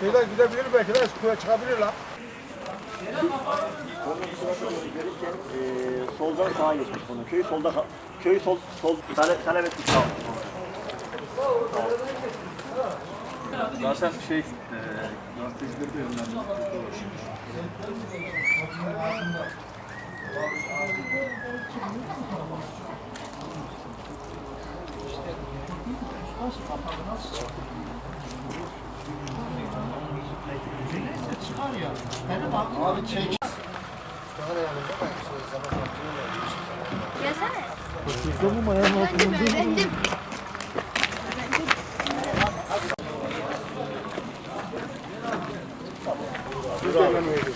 Şeyler gidebilir belki de suya çıkabilir lan. Gelirken soldan sağa geçmiş bunu. Köy solda köy sol sol talep talep etmiş sağ Zaten şey, e, gazetecileri de Abi çek. Gelsene. Kızda mı ayağın altında değil mi? Öğrendim. Öğrendim.